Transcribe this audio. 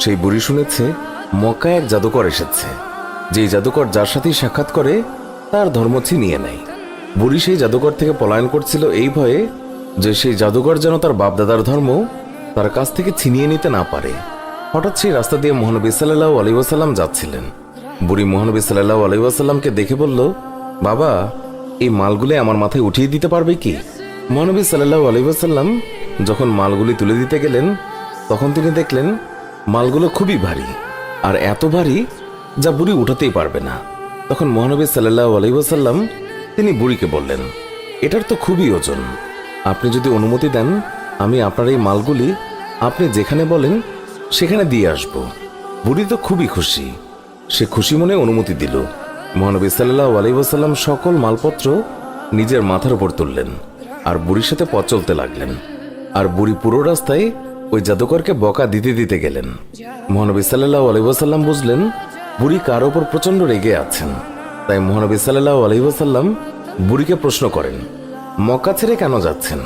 সেই বুড়ি শুনেছে, মক্কায় এক জাদুকর এসেছে। যেই জাদুকর যার সাথেই সাক্ষাৎ করে, তার ধর্ম ছিনিয়ে নেয়। বুড়ি সেই জাদুকর থেকে পলায়ন করছিল এই ভয়ে যে সেই জাদুকর যেন তার বাপদাদার ধর্ম তার কাছ থেকে ছিনিয়ে নিতে না পারে। হঠাৎ সেই রাস্তা দিয়ে মহানবী সাল্লাহ আলী যাচ্ছিলেন। বুড়ি মহানবী সাল্লাহ আলী দেখে বলল, বাবা, এই মালগুলি আমার মাথায় উঠিয়ে দিতে পারবে কি? মহানবী সাল্লাহ আলী যখন মালগুলি তুলে দিতে গেলেন, তখন তিনি দেখলেন মালগুলো খুবই ভারী। আর এত ভারী যা বুড়ি উঠাতেই পারবে না। তখন মহানবী সাল্লাহ আলী ওয়াসাল্লাম তিনি বুড়িকে বললেন, এটার তো খুবই ওজন। আপনি যদি অনুমতি দেন, আমি আপনার এই মালগুলি আপনি যেখানে বলেন, সেখানে দিয়ে আসব। বুড়ি তো খুবই খুশি। সে খুশি মনে অনুমতি দিল। মহানবী সাল্লাহ আলাইসাল্লাম সকল মালপত্র নিজের মাথার উপর তুললেন। আর বুড়ির সাথে পথ চলতে লাগলেন। আর বুড়ি পুরো রাস্তায় ওই জাদুকরকে বকা দিতে দিতে গেলেন। মহানবী সাল্লাহ আলহিবাসাল্লাম বুঝলেন, বুড়ি কার ওপর প্রচণ্ড রেগে আছেন। তাই মহানবী সাল্লাহ আলহিবাসাল্লাম বুড়িকে প্রশ্ন করেন, মক্কা ছেড়ে কেন যাচ্ছেন?